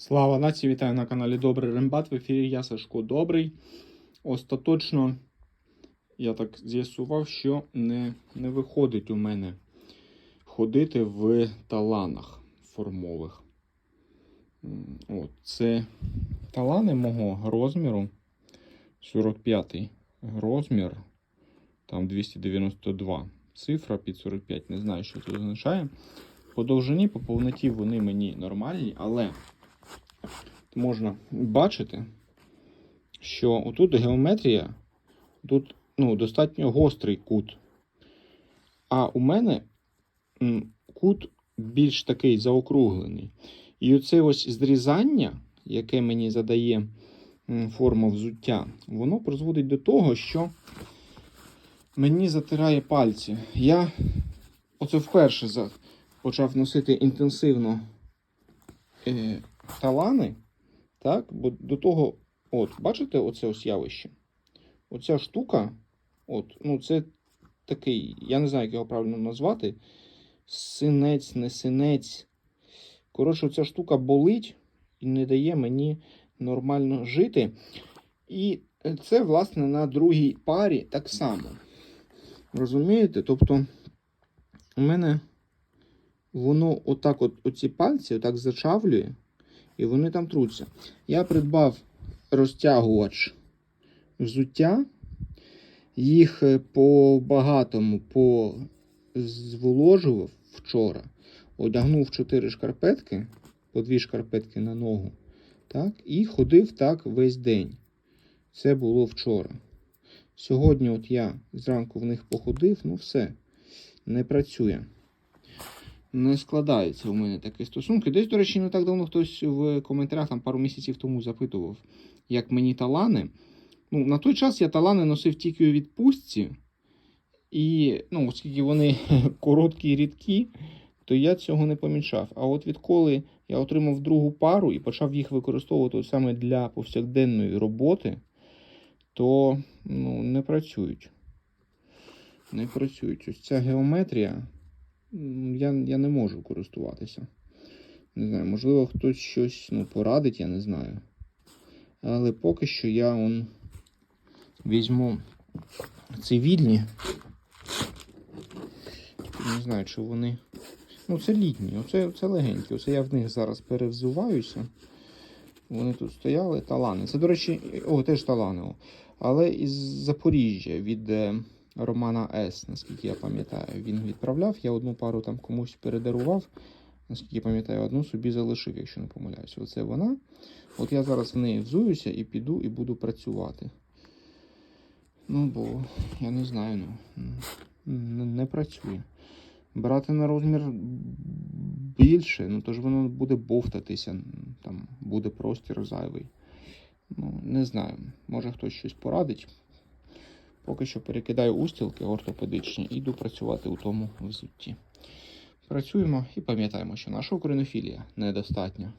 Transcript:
Слава нації, вітаю на каналі Добрий Рембат. В ефірі я Сашко Добрий. Остаточно я так з'ясував, що не, не виходить у мене ходити в таланах формових. От, це талани мого розміру. 45 розмір. Там 292. Цифра під 45. Не знаю, що це означає. По довжині, по повноті вони мені нормальні, але можна бачити, що отут геометрія, тут ну, достатньо гострий кут. А у мене кут більш такий заокруглений. І оце ось зрізання, яке мені задає форма взуття, воно призводить до того, що мені затирає пальці. Я оце вперше почав носити інтенсивно е, талани. Так, бо до того, от, бачите, оце ось явище? Оця штука, от, ну, це такий, я не знаю, як його правильно назвати. Синець, не синець. Коротше, ця штука болить і не дає мені нормально жити. І це, власне, на другій парі так само. Розумієте? Тобто, у мене воно отак, от, оці пальці, отак зачавлює і вони там труться. Я придбав розтягувач взуття, їх е, по багатому позволожував вчора, одягнув 4 шкарпетки, по 2 шкарпетки на ногу, так, і ходив так весь день. Це було вчора. Сьогодні, от я зранку в них походив, ну все, не працює не складаються у мене такі стосунки. Десь, до речі, не так давно хтось в коментарях там пару місяців тому запитував, як мені талани. Ну, на той час я талани носив тільки у відпустці, і ну, оскільки вони короткі і рідкі, то я цього не помічав. А от відколи я отримав другу пару і почав їх використовувати саме для повсякденної роботи, то ну, не працюють. Не працюють. Ось ця геометрія я, я не можу користуватися. Не знаю, можливо, хтось щось ну, порадить, я не знаю. Але поки що я он візьму ці відні. Не знаю, чи вони. Ну, це літні, оце, це легенькі. Оце я в них зараз перевзуваюся. Вони тут стояли, талани. Це, до речі, о, теж талани. Але із Запоріжжя від е, Романа С, наскільки я пам'ятаю, він відправляв. Я одну пару там комусь передарував. Наскільки пам'ятаю, одну собі залишив, якщо не помиляюся. Оце вона. От я зараз в неї взуюся і піду і буду працювати. Ну, бо я не знаю, ну не, не працює. Брати на розмір більше, ну то ж воно буде бовтатися, там буде простір зайвий. Ну, не знаю, може хтось щось порадить. Поки що перекидаю устілки ортопедичні і йду працювати у тому взутті. Працюємо і пам'ятаємо, що наша українофілія недостатня.